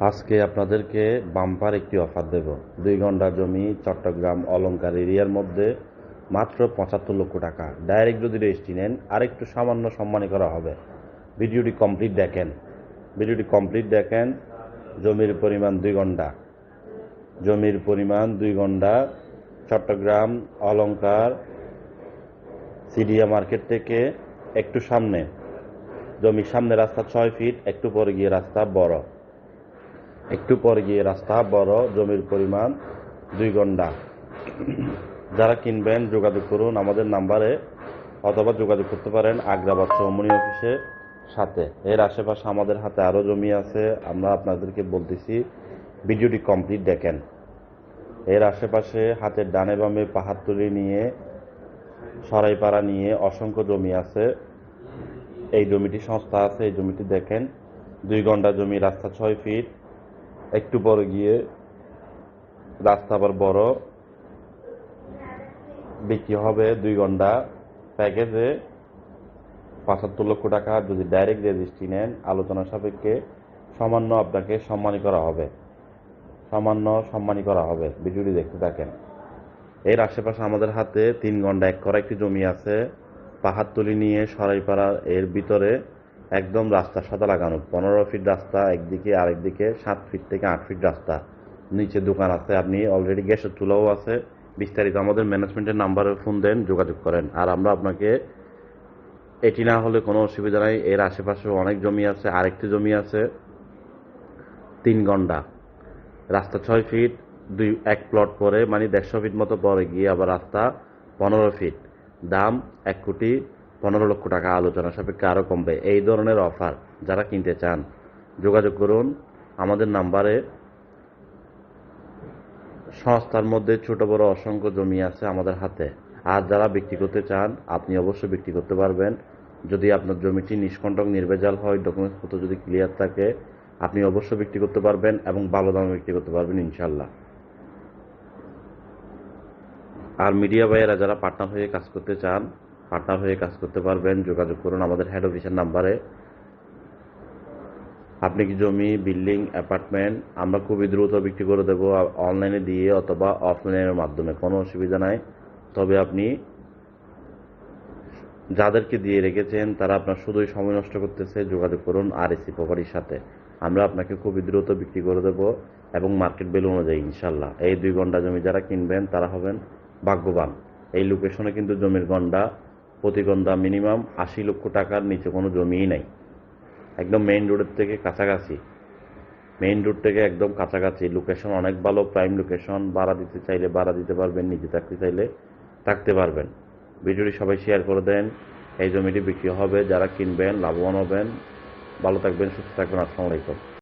আজকে আপনাদেরকে বাম্পার একটি অফার দেব। দুই ঘণ্টা জমি, চট্টগ্রাম অলংকার এরিয়ার মধ্যে মাত্র পঁচাত্তর লক্ষ টাকা। ডাইরেক্ট যদি রেজিস্ট্রি নেন, আরেকটু সামান্য সম্মানী করা হবে। ভিডিওটি কমপ্লিট দেখেন। ভিডিওটি কমপ্লিট দেখেন। জমির পরিমাণ দুই ঘণ্টা। জমির পরিমাণ দুই ঘণ্টা। চট্টগ্রাম অলংকার সিডিয়া মার্কেট থেকে একটু সামনে। জমির সামনে রাস্তা ছয় ফিট, একটু পরে গিয়ে রাস্তা বড়। একটু পরে গিয়ে রাস্তা, বড় জমির পরিমাণ, দুই ঘণ্টা। যারা কিনবেন, যোগাযোগ করুন আমাদের নাম্বারে অথবা যোগাযোগ করতে পারেন আগ্রাবাদ চৌমনি অফিসের সাথে। এর আশেপাশে আমাদের হাতে আরও জমি আছে, আমরা আপনাদেরকে বলতেছি, ভিডিওটি কমপ্লিট দেখেন। এর আশেপাশে হাতের ডানে বামে পাহাড়তলি নিয়ে, সরাইপাড়া নিয়ে অসংখ্য জমি আছে। এই জমিটি সংস্থা আছে, এই জমিটি দেখেন, দুই ঘণ্টা জমি, রাস্তা ছয় ফিট। একটু পরে গিয়ে রাস্তা আবার বড়। বিক্রি হবে দুই ঘণ্টা। প্যাকেজে পঁচাত্তর লক্ষ টাকা। যদি ডাইরেক্ট রেজিস্ট্রি নেন, আলোচনা সাপেক্ষে সামান্য আপনাকে সম্মানী করা হবে। সামান্য সম্মানী করা হবে। ভিডিওটি দেখতে থাকেন। এর আশেপাশে আমাদের হাতে তিন ঘণ্টা এক করা একটি জমি আছে। পাহাড়তলি নিয়ে সরাইপাড়া এর ভিতরে একদম রাস্তার সাথে লাগানো। পনেরো ফিট রাস্তা, একদিকে আরেকদিকে সাত ফিট থেকে আট ফিট রাস্তা। নিচে দোকান আছে, আপনি অলরেডি গ্যাসের চুলাও আছে। বিস্তারিত আমাদের ম্যানেজমেন্টের নাম্বারে ফোন দেন, যোগাযোগ করেন। আর আমরা আপনাকে, এটি না হলে কোনো অসুবিধা নাই। এর আশেপাশে অনেক জমি আছে, আরেকটি জমি আছে, তিন ঘণ্টা রাস্তা ছয় ফিট দুই, এক প্লট পরে মানে দেড়শো ফিট মতো পরে গিয়ে আবার রাস্তা পনেরো ফিট দাম এক কোটি পনেরো লক্ষ টাকা আলোচনা সাপেক্ষে আরও কমবে। এই ধরনের অফার যারা কিনতে চান, যোগাযোগ করুন। আমাদের নাম্বারে সংস্থার মধ্যে ছোট, বড়, অসংখ্য জমি আছে আমাদের হাতে। আর যারা বিক্রি করতে চান, আপনি অবশ্যই বিক্রি করতে পারবেন। যদি আপনার জমিটি নিষ্কণ্টক, নির্ভেজাল হয় ডকুমেন্টসপত্র যদি ক্লিয়ার থাকে, আপনি অবশ্যই বিক্রি করতে পারবেন এবং ভালো দামে বিক্রি করতে পারবেন ইনশাল্লাহ আর মিডিয়া ভাইয়েরা যারা পার্টনার হয়ে কাজ করতে চান পার্টনার হয়ে কাজ করতে পারবেন, যোগাযোগ করুন আমাদের হেড অফিসের নাম্বারে আপনি কি জমি বিল্ডিং অ্যাপার্টমেন্ট আমরা খুবই দ্রুত বিক্রি করে দেবো অনলাইনে দিয়ে অথবা অফলাইনের মাধ্যমে, কোনো অসুবিধা নাই। তবে আপনি যাদেরকে দিয়ে রেখেছেন, তারা আপনার শুধুই সময় নষ্ট করতেছে, যোগাযোগ করুন আর এসি প্রপার্টির সাথে। আমরা আপনাকে খুবই দ্রুত বিক্রি করে দেবো এবং মার্কেট ভ্যালু অনুযায়ী ইনশাল্লাহ এই দুই ঘণ্টা জমি যারা কিনবেন, তারা হবেন ভাগ্যবান। এই লোকেশনে কিন্তু জমির গন্ডা প্রতি গন্ডা মিনিমাম আশি লক্ষ টাকার নিচে কোনো জমিই নাই। একদম মেইন রোডের থেকে কাছাকাছি। মেইন রোড থেকে একদম কাছাকাছি। লোকেশন অনেক ভালো প্রাইম লোকেশন ভাড়া দিতে চাইলে ভাড়া দিতে পারবেন, নিজে থাকতে চাইলে থাকতে পারবেন। ভিডিওটি সবাই শেয়ার করে দেন। এই জমিটি বিক্রি হবে, যারা কিনবেন, লাভবান হবেন। ভালো থাকবেন, সুস্থ থাকবেন। আসসালামু আলাইকুম।